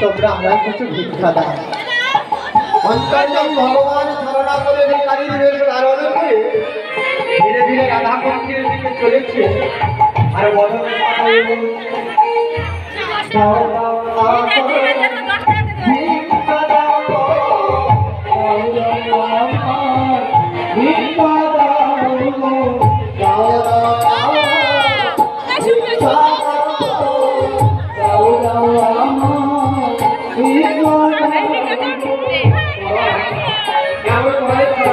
তোমরা আমরা কিছু ভিক্ষা দাও। ভগবান ধারণা করে কালীর বেশ করে ধীরে ধীরে রাধা দিকে চলেছে। আর বদনের কথা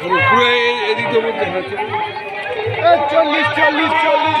পুরো এদিক চল্লিশ চল্লিশ চল্লিশ।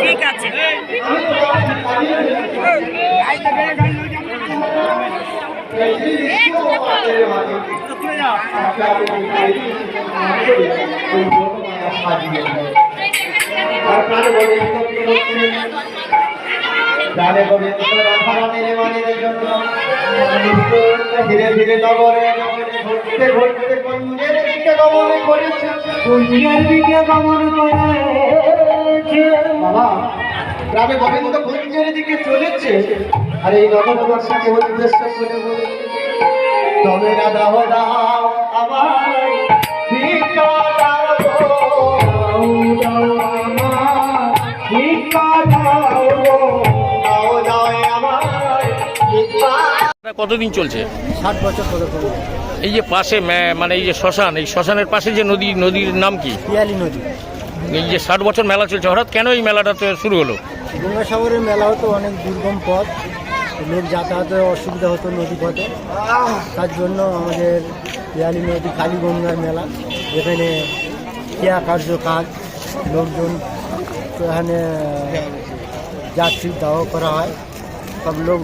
ঠিক আছে। জন্য ধীরে ধীরে নগরে ঘুরতে দিকে গমন করেছে দিকে গমন করেছে বাবা গ্রামে গোবিন্দ কুঞ্জের দিকে চলেছে। আর এই নগরবাসীকে উদ্দেশ্য করে বলে। তবে রাধা দাও আমার ভিক্ষা দাও আমার ভিক্ষা। দাও কতদিন চলছে? ষাট বছর ধরে এই যে পাশে মানে এই যে শ্মশান এই শ্মশানের পাশে যে নদী নদীর নাম কি? পিয়ালি নদী। এই যে ষাট বছর মেলা চলছে হঠাৎ কেন এই মেলাটা তো শুরু হলো? গঙ্গাসাগরের মেলা হতো অনেক দুর্গম পথ। লোক যাতায়াতের অসুবিধা হতো নদী পথে তার জন্য আমাদের পিয়ালি নদী কালীগঙ্গার মেলা যেখানে ক্রিয়া কার্য কাজ লোকজন এখানে যাত্রী দাহ করা হয়। সব লোক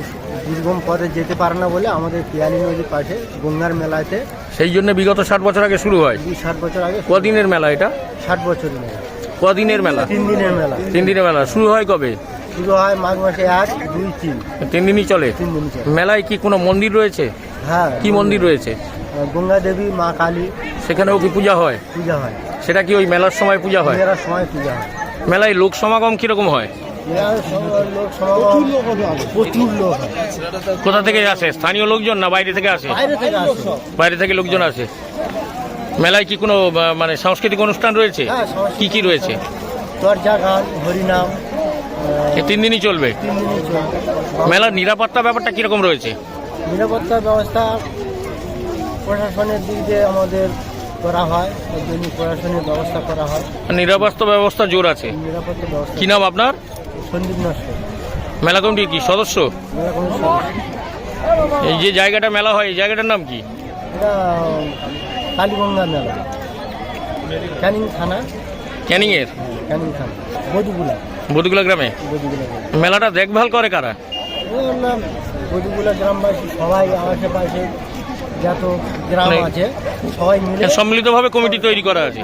দুর্গম পথে যেতে পারে না বলে আমাদের পিয়ালি নদীর পাশে গঙ্গার মেলাতে সেই জন্য বিগত ষাট বছর আগে শুরু হয়। ষাট বছর আগে কদিনের মেলা এটা? ষাট বছরের মেলা। কদিনের মেলা? তিন দিনের মেলা। তিন দিনের মেলা। শুরু হয় কবে? শুরু হয় মাঘ মাসে এক দুই তিন। তিন দিনই চলে? তিন দিন মেলায় কি কোনো মন্দির রয়েছে? হ্যাঁ কি মন্দির রয়েছে? গঙ্গা দেবী মা কালী। সেখানেও কি পূজা হয়? পূজা হয়। সেটা কি ওই মেলার সময় পূজা হয়? মেয়েরা সময় পূজা হয়। মেলায় লোক সমাগম কীরকম হয়? এরা সব লোক সমাগম প্রচুর লোক হয় কোথা থেকে আসে? স্থানীয় লোকজন না বাইরে থেকে আসে? বাইরে থেকে আসে। বাইরে থেকে লোকজন আসে? মেলায় কি কোনো মানে সাংস্কৃতিক অনুষ্ঠান রয়েছে? হ্যাঁ, কি কি রয়েছে? চর্চা গান হরিনাম। তিন দিনই চলবে? মেলার নিরাপত্তা ব্যাপারটা কীরকম রয়েছে? নিরাপত্তা ব্যবস্থা প্রশাসনের দিক দিয়ে আমাদের করা হয় ওই জন্য প্রশাসনের ব্যবস্থা করা হয়। নিরাপত্তা ব্যবস্থা জোর আছে? নিরাপত্তা ব্যবস্থা। কি নাম আপনার? সন্দীপ নস্কর। মেলা কমিটির কি সদস্য? মেলা এই যে জায়গাটা মেলা হয় এই জায়গাটার নাম কি? এটা কালীগঙ্গা মেলা। ক্যানিং থানা। ক্যানিং এর ক্যানিং থানা। বদুগুলা। বদুগুলা গ্রামে? মেলাটা দেখভাল করে কারা? বদুগুলা গ্রামবাসী। সবাই আশেপাশে যত গ্রাম মানে- আছে সবাই মিলে সম্মিলিতভাবে কমিটি তৈরি করা আছে।